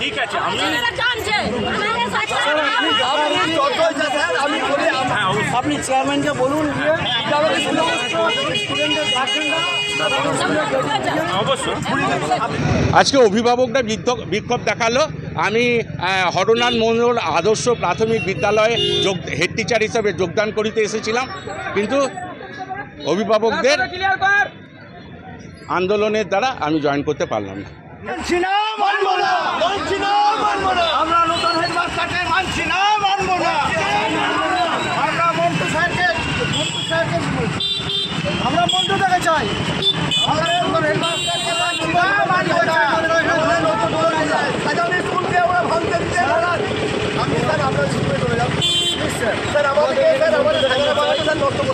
ঠিক আছে আমি হ্যাঁ। আপনি চেয়ারম্যানকে বলুন গার্জেনরা অবশ্যই। আজকে অভিভাবকরা বিক্ষোভ বিক্ষোভ দেখাল। আমি হরনাথ মন্ডল আদর্শ প্রাথমিক বিদ্যালয়ে যোগ হেড টিচার হিসেবে যোগদান করিতে এসেছিলাম। কিন্তু অভিভাবকদের আন্দোলনের দ্বারা আমি জয়েন করতে পারলাম না। মানছি না মানবো না। মানছি না মানবো না। আমরা নতুন হেডমাস্টারকে মানছি না মানবো না। আমরা মন্টু স্যারকে মন্টু স্যারকে আমরা মন্টু থেকে চাই। আমরা নতুন হেডমাস্টারকে মানছি না মানবো না। আগামী স্কুলকে আমরা ভাঙতে দিতে আমি স্যার আমরা স্কুলে চলে যাব। স্যার। আমাদের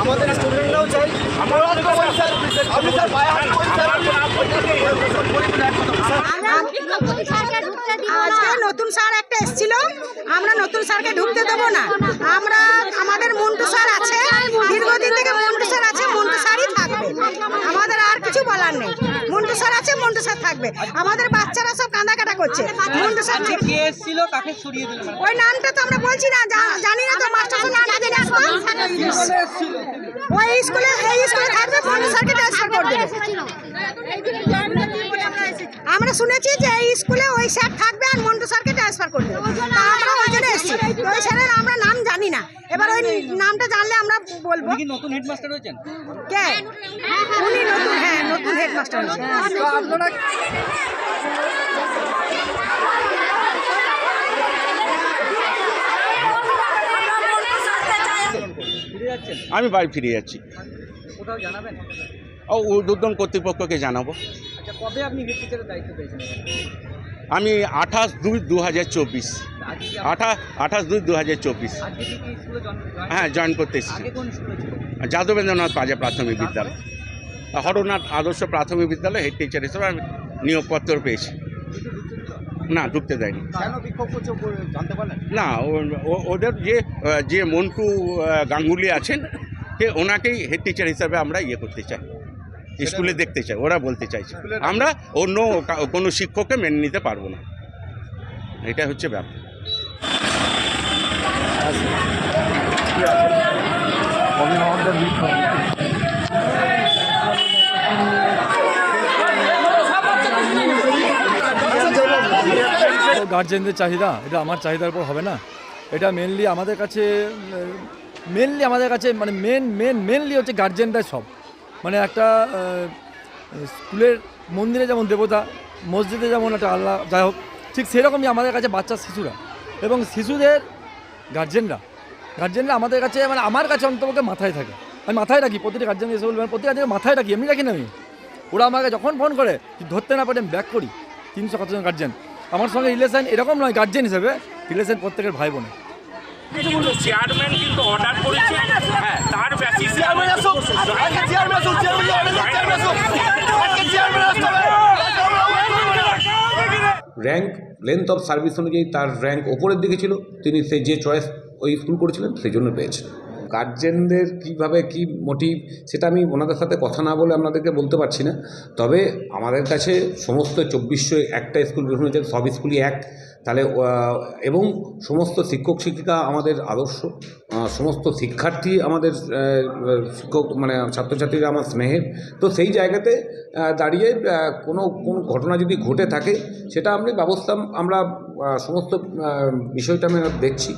আমাদের স্টুডেন্টরাও চাই। আমরা তো স্যার আমি স্যার পায়ে হাত করি স্যার আজকে নতুন স্যার একটা এসেছিল। আমরা নতুন স্যারকে ঢুকতে দেবো না। আমরা আমাদের মন্টু স্যার আছে দীর্ঘদিন থেকে মন্টু স্যার আছে মন্টু স্যারই থাকবে। আমাদের আর কিছু বলার নেই। মন্টু স্যার আছে মন্টু স্যার থাকবে। আমাদের বাচ্চারা সব কাঁদাকাটা করছে। মন্টু স্যার ওই নামটা তো আমরা বলছি না জানি না তো মাস্টার নাম জানি না। ওই স্কুলে এই স্কুলে থাকবে মন্টু স্যারকে ট্রান্সফার করে দেবে। আমরা শুনেছি যে এই স্কুলে ওই স্যার থাকবে আর মন্টু স্যারকে ট্রান্সফার করবে। আমরা ওই জন্য এসেছি। ওই স্যারের আমরা নাম জানি না। এবার ওই নামটা জানলে আমরা বলব। নতুন হেডমাস্টার হয়েছেন? কে? উনি নতুন হ্যাঁ নতুন হেডমাস্টার হয়েছে আমি বাড়ি ফিরে যাচ্ছি। কোথাও জানাবেন? ও উদ্বোধন কর্তৃপক্ষকে জানাব। কবে আপনি হেড দায়িত্ব পেয়েছেন? আমি আঠাশ দুই দু হাজার চব্বিশ আঠা আঠাশ দুই দু হাজার চব্বিশ হ্যাঁ জয়েন করতে এসেছি। যাদবেন্দ্রনাথ পাজা প্রাথমিক বিদ্যালয়। হরনাথ আদর্শ প্রাথমিক বিদ্যালয় হেড টিচার হিসেবে আমি নিয়োগপত্র পেয়েছি। না ঢুকতে দেয়নি। না ওদের যে যে মন্টু গাঙ্গুলি আছেন সে ওনাকেই হেড টিচার হিসাবে আমরা ইয়ে করতে চাই। স্কুলে দেখতে চাই। ওরা বলতে চাইছে। আমরা অন্য কোনো শিক্ষককে মেনে নিতে পারব না। এটা হচ্ছে ব্যাপার। গার্জেনদের চাহিদা এটা আমার চাহিদার উপর হবে না। এটা মেনলি আমাদের কাছে মেনলি আমাদের কাছে মানে মেন মেন মেনলি হচ্ছে গার্জেনটাই সব। মানে একটা স্কুলের মন্দিরে যেমন দেবতা, মসজিদে যেমন একটা আল্লাহ, যাই হোক, ঠিক সেরকমই আমাদের কাছে বাচ্চা শিশুরা এবং শিশুদের গার্জেনরা গার্জেনরা আমাদের কাছে মানে আমার কাছে অন্তপক্ষে মাথায় থাকে। আমি মাথায় রাখি, প্রতিটি গার্জেন এসে বলবেন প্রতি গার্জেন মাথায় রাখি, এমনি রাখি না আমি। ওরা আমাকে যখন ফোন করে ধরতে না পারে, আমি ব্যাক করি। তিনশো কতজন গার্জেন আমার সঙ্গে রিলেশন এরকম নয় গার্জেন হিসেবে রিলেশন প্রত্যেকের ভাই বোনের চেয়ারম্যান কিন্তু অর্ডার করেছে হ্যাঁ তার বেসিসে আমি র্যাঙ্ক লেন্থ অফ সার্ভিস অনুযায়ী তার র্যাঙ্ক ওপরের দিকে ছিল। তিনি সে যে চয়েস ওই স্কুল করেছিলেন, সেই জন্য পেয়েছেন। গার্জেনদের কীভাবে কী মোটিভ সেটা আমি ওনাদের সাথে কথা না বলে আপনাদেরকে বলতে পারছি না। তবে আমাদের কাছে সমস্ত চব্বিশশো একটা স্কুল বিভিন্ন সব স্কুলই এক। তাহলে এবং সমস্ত শিক্ষক, শিক্ষিকা আমাদের আদর্শ। সমস্ত শিক্ষার্থী আমাদের শিক্ষক মানে ছাত্রছাত্রীরা আমার স্নেহের। তো সেই জায়গাতে দাঁড়িয়ে কোনো কোনো ঘটনা যদি ঘটে থাকে, সেটা আমি ব্যবস্থা, আমরা সমস্ত বিষয়টা আমি দেখছি।